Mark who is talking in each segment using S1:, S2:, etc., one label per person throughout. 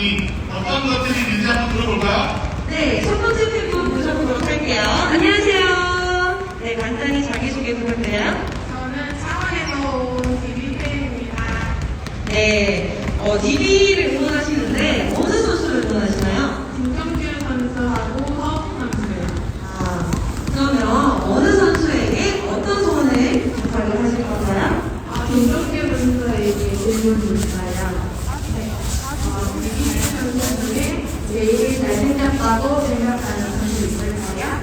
S1: 분이 어떤 것들이 있는지 한번 들어볼까요?
S2: 네, 첫 번째 팬분 모셔보도록 할게요. 안녕하세요. 네, 간단히 자기소개 부탁드려요.
S3: 저는 창원에서 온 비비팬입니다.
S2: 네, 어, DB를 응원하시는데 어느 선수를 응원하시나요?
S3: 김정규 선수하고 서욱 선수예요.
S2: 아, 그러면 어느 선수에게 어떤 소원을 부탁을 하실 건가요?
S3: 아, 김정규 선수에게 질문이 있어요. 네. 어, 비비팬 선수 중에 제일 잘생겼다고 생각하는 선수 있을까요?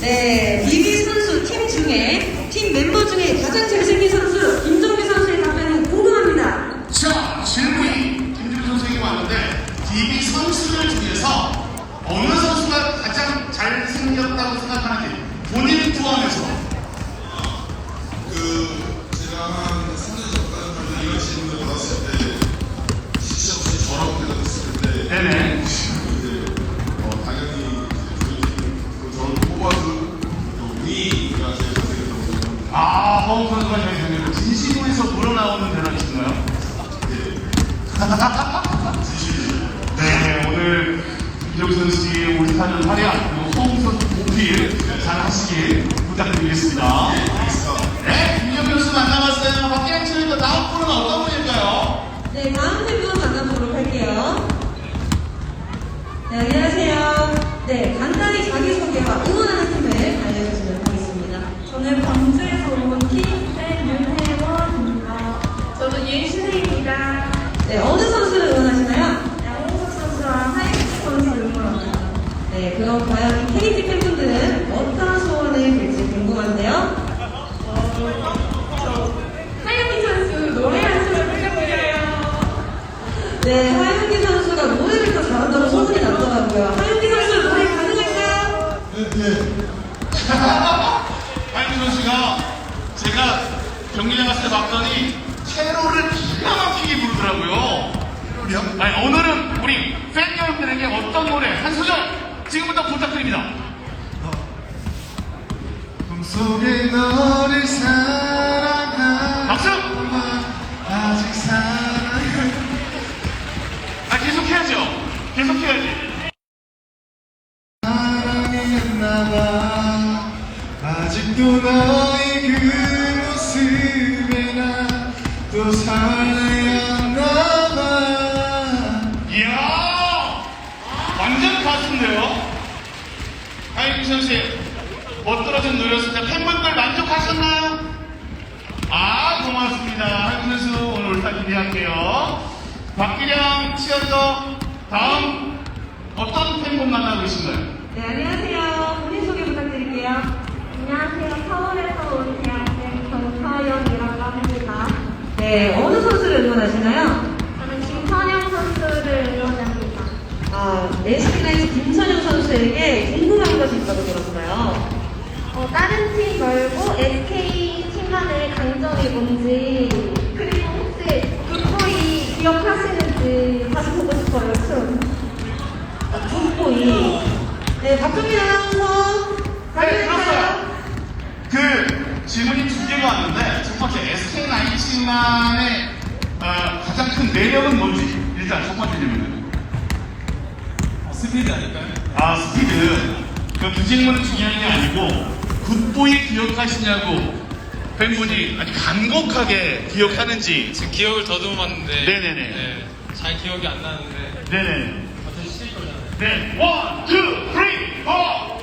S2: 네, DB 선수 팀 중에 팀 멤버 중에 가장 잘생긴 선수 김정규 선수의 답변은 궁금합니다.
S1: 자, 질문이 김준 선생님이 왔는데 DB 선수들 중에서 어느 선수가 가장 잘생겼다고 생각하는지 본인 포함해서
S4: 그 제가 한 3년 전까지 이런 질문을 받았을 때 시시 없이 저라고 대답했을 때
S1: 네네.
S4: 이제 어, 당연히 그 저를 뽑아준 그 위가 제일 잘생겼다고 생각합니다.
S1: 아, 허웅 선수가 잘생겼고 진심에서 우러나오는 대답이신가요? 네, 오늘 김정 선수의 올 스타전 활약 그리고 허웅 선수 보필 잘 하시길 부탁드리겠습니다. 네, 김정 선수 만나봤어요. 박기영 씨는 다음 분은 어떤 분일까요?
S2: 네, 다음 팬분 만나보도록 할게요. 네, 안녕하세요. 네, 간단히 자기소개와 응원하는 팀을 알려주시면 하겠습니다.
S3: 저는 광
S2: 그럼 과연 KT 팬분들은 어떤 소원을 빌지 궁금한데요.
S3: 하이킹 선수 노래 한 소절 부탁드려요.
S2: 네, 하윤기 선수가 노래를 더 잘한다고 소문이 났더라고요. 하윤기 선수 노래 가능할까요?
S1: 하윤 선수가 제가 경기장 갔을 때 봤더니 캐롤을 기가 막히게 부르더라고요. 아니, 오늘은 우리 팬 여러분들에게 어떤 노래 한 소절 지금부터 부탁드립니다.
S4: 꿈속에 너를
S1: 완전 가수인데요? 하윤기 선수, 멋들어진 노래였을 때 팬분들 만족하셨나요? 아, 고맙습니다. 하윤기 선수, 오늘 올스타 기대할게요. 박기량 치어터 다음 어떤 팬분 만나고 계신가요?
S2: 네, 안녕하세요. 본인 소개 부탁드릴게요.
S3: 안녕하세요. 서울에서 온 대학생 정서연이라고 합니다.
S2: 네, 어느 선수를 응원하시나요?
S3: 저는 김선영 선수를 응원합니다.
S2: 아, SK라이즈 김선영 선수에게 궁금한 것이 있다고 들었어요.
S3: 어, 다른 팀 말고 SK 팀만의 강점이 뭔지 그리고 혹시 굿보이 기억하시는지 다시 보고 싶어요. 춤.
S2: 아, 굿보이. 네, 박정민 아나운서.
S1: 네,
S2: 가능할까요?
S1: 그 질문이 두 개가 왔는데 첫 번째 SK 나이츠만의 어, 가장 큰 매력은 뭔지 일단 첫 번째 질문은
S4: 스피드 아닐까요?
S1: 아 스피드 그두 질문은 중요한 게 아니고 굿보이 기억하시냐고 팬분이 아주 간곡하게 기억하는지
S5: 지금 기억을 더듬어봤는데
S1: 네네네.
S5: 네, 잘 기억이 안 나는데
S1: 네네
S5: 같은 시일 거잖아요
S1: 네 원, 투, 쓰리, 포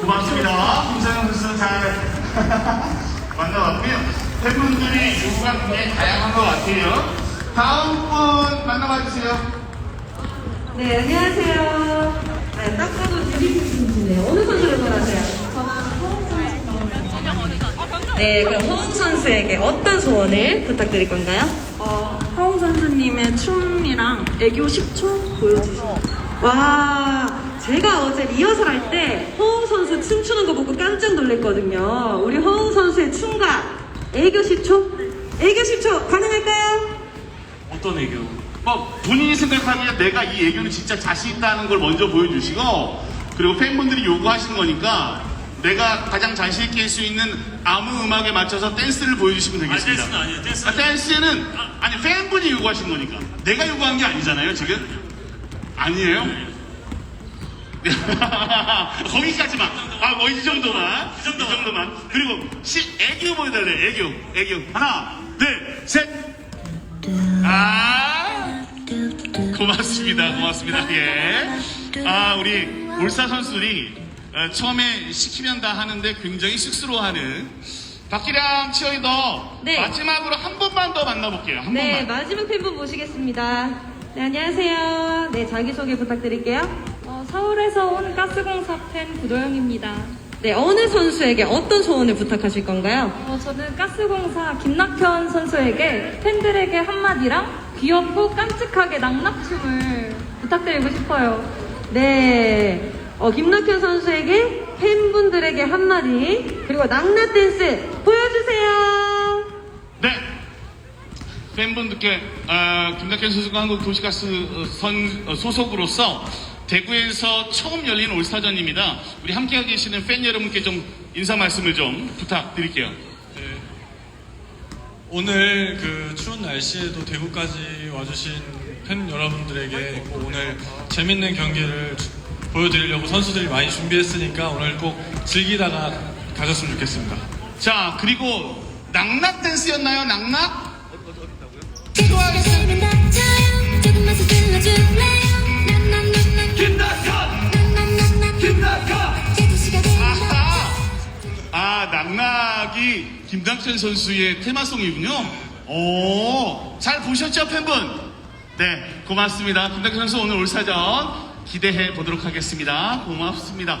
S1: 고맙습니다. 김상현 선수 잘 만나봤고요. 팬분들이 요구가 굉장히 다양한 것 같아요. 다음 분 만나봐 주세요.
S2: 네, 안녕하세요. 아, 딱 봐도 드리프트인지네요. 어느 선수를
S3: 선수
S2: 네, 그럼 허웅 선수에게 어떤 소원을 부탁드릴 건가요?
S6: 어, 하웅 선수님의 춤이랑 애교 10초 보여주세요.
S2: 와, 제가 어제 리허설 할 때 허웅 선수 춤추는 거 보고 깜짝 놀랐거든요. 우리 허웅 선수의 춤과 애교 10초? 애교 10초 가능할까요?
S1: 어떤 애교? 뭐 본인이 생각하기에 내가 이 애교는 진짜 자신 있다는 걸 먼저 보여주시고 그리고 팬분들이 요구하시는 거니까 내가 가장 자신 있게 할 수 있는 아무 음악에 맞춰서 댄스를 보여주시면 되겠습니다.
S7: 댄스는 아니에요, 댄스는.
S1: 아, 댄스는 아니 팬분이 요구하신 거니까. 내가 요구한 게 아니잖아요 지금? 아니에요? 거기까지만. 아 뭐 이 정도만. 이 정도만. 그리고 시 애교 보여달래 애교. 애교. 하나 둘 셋 아 고맙습니다 고맙습니다 예아 우리 울사 선수들이 어, 처음에 시키면 다 하는데 굉장히 쑥스러워하는 박기량 치어리더
S2: 네.
S1: 마지막으로 한 번만 더 만나볼게요 한
S2: 네,
S1: 번만
S2: 마지막 팬분 모시겠습니다. 네, 안녕하세요. 네, 자기소개 부탁드릴게요.
S3: 어, 서울에서 온 가스공사 팬 구도영입니다.
S2: 네, 어느 선수에게 어떤 소원을 부탁하실 건가요?
S3: 어, 저는 가스공사 김낙현 선수에게 팬들에게 한마디랑 귀엽고 깜찍하게 낙낙춤을 부탁드리고 싶어요.
S2: 네, 어, 김낙현 선수에게 팬분들에게 한마디, 그리고 낙나 댄스 보여주세요.
S1: 네. 팬분들께 어, 김낙현 선수가 한국 도시가스 어, 선 어, 소속으로서 대구에서 처음 열린 올스타전입니다. 우리 함께하고 계시는 팬 여러분께 좀 인사 말씀을 좀 부탁드릴게요.
S5: 오늘 그 추운 날씨에도 대구까지 와주신 팬 여러분들에게 꼭 오늘 재밌는 경기를 주- 보여드리려고 선수들이 많이 준비했으니까 오늘 꼭 즐기다가 가셨으면 좋겠습니다.
S1: 자, 그리고 낙낙 댄스였나요? 낙낙?
S8: 기도하겠습니다. 조금
S1: 김낙현!
S8: 난난난난
S1: 김낙현!
S8: 12시가 되면
S1: 아하! 아, 낙낙이 김당천 선수의 테마송이군요. 오, 잘 보셨죠, 팬분? 네, 고맙습니다. 김당천 선수 오늘 올사전 기대해 보도록 하겠습니다. 고맙습니다.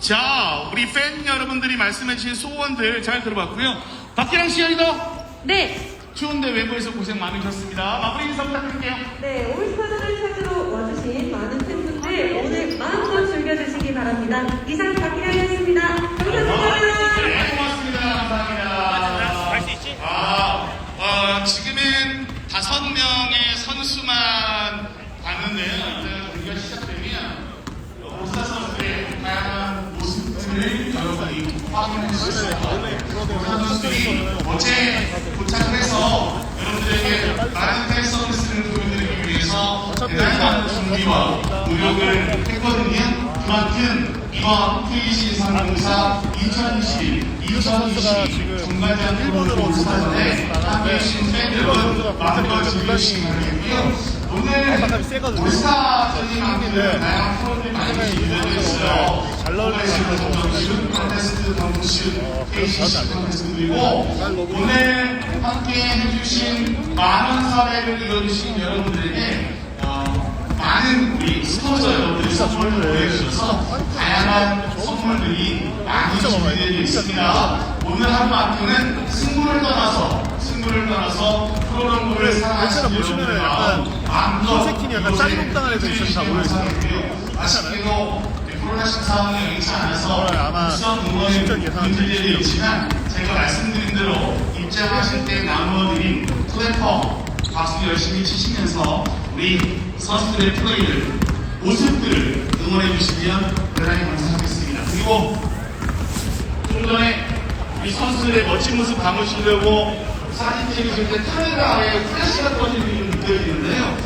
S1: 자, 우리 팬 여러분들이 말씀해 주신 소원들 잘 들어봤고요. 박기랑 씨 여기도
S2: 네,
S1: 추운데 외부에서 고생 많으셨습니다. 마무리 인사 부탁드릴게요.
S2: 네, 올스타전을 찾으러 와주신 많은 팬분들 오늘 마음껏 즐겨주시기 바랍니다. 이상 박기량이었습니다. 감사합니다.
S1: 네, 고맙습니다. 감사합니다.
S7: 할수 있지?
S1: 아, 어, 지금은 다섯 명의 선수만 봤는데요. 이제 경기가 시작되면 오사 선수의 다양한 모습들을 여러분이 확인할 수 있어요. 오사 선수들이 어제 도착해서 여러분들에게 많은 팬 서비스를 보여드리기 위해서 대단히 많은 준비와 노력을 했거든요. 그만큼 이번 KC 상공사 2020, 2020 정관장 일본 올스타전에 함께해 주신 팬 여러분 마음껏 즐겨주시기 바라겠고요. 오늘 올스타전이 만드는 다양한 프로그램이 많이 준비되어 있어요. 잘 나오는 컨테스트, 덩크슛, KCC 컨테스트 그리고 오늘 함께 해주신 많은 사례를 이뤄주신 여러분들에게 어, 많은 우리 스포저 여러분들이 선물을 보내주셔서 다양한 선물들이 많이 준비되어 있습니다. 오늘 하루만큼은 승부를 떠나서 승부를 떠나서 프로그램을 사랑하시는 여러분들의 마음 마음껏
S4: 모여있어요.
S1: 아쉽게도 코로나 상황이 여의치 않아서
S4: 네, 실전 예상은
S1: 분들이 있지만 제가 말씀드린 대로 입장하실 때 나누어드린 플랫폼 박수 열심히 치시면서 우리 선수들의 플레이를 모습들을 응원해 주시면 대단히 감사하겠습니다. 그리고 좀 전에 우리 선수들의 멋진 모습 담으시려고 사진 찍으실 때 카메라에 플래시가 터지는 게 느껴지는데요.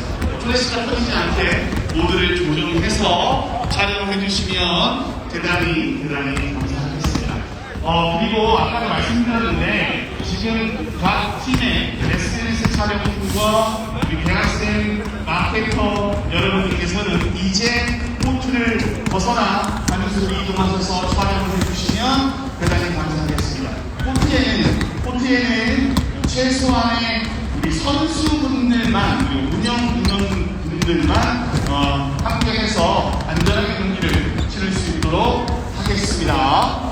S1: 플래시가 터지지 않게 모드를 조정해서 촬영을 해주시면 대단히 대단히 감사하겠습니다. 어 그리고 아까 말씀드렸는데 지금 각 팀의 SNS 촬영팀과 우리 대학생 마케터 여러분들께서는 이제 코트를 벗어나 가면서 이동하셔서 촬영을 해주시면 대단히 감사하겠습니다. 코트에는 코트에는 최소한의 우리 선수분들만 운영 운영분들만 어, 함께해서 안전하게 경기를 치를 수 있도록 하겠습니다.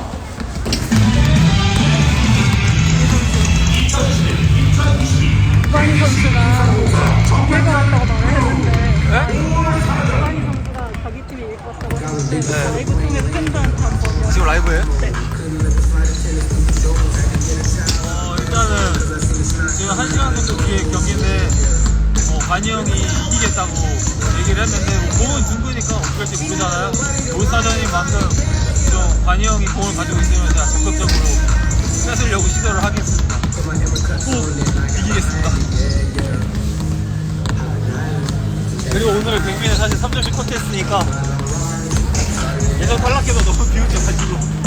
S9: 라이브예요?
S7: 어, 일단은 지금 한 시간 정도 뒤에 경기인데 어, 관이 형이 이기겠다고 얘기를 했는데 뭐 공은 둥그니까 어떻게 될지 모르잖아요. 올스타전인 만큼 좀 관이 형이 공을 가지고 있으면 제가 적극적으로 뺏으려고 시도를 하겠습니다. 꼭 이기겠습니다. 그리고 오늘 경기는 사실 3점씩 컷했으니까 예선 탈락해도 너무 비웃겨가지고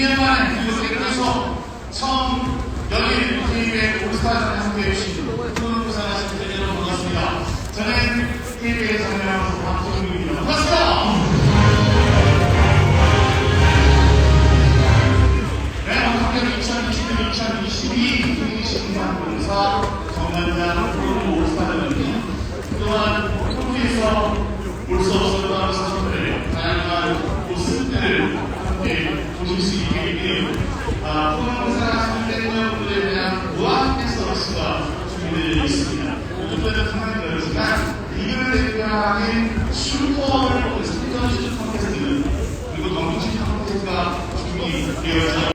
S1: 2년 만에 이곳에서 처음 열린 KB의 올스타전에 함께해 주신 훈훈부산하신 팬 여러분 반갑습니다. 저는 KB의 정명수 박정민입니다. 반갑습니다. 네, 학교 2021, 2022 2023 정관장 프로 올스타전입니다. 그동안 한국에서 올 수 없었던 선수들의 다양한 모습들을 보실 수 있게 되기를 아, 포항사랑 팬여러분들에 대한 무한 서비스가 슈퍼를 선정시킨 콘테스트는 그리고 정규식 콘테스트가 준비되어 있습니다.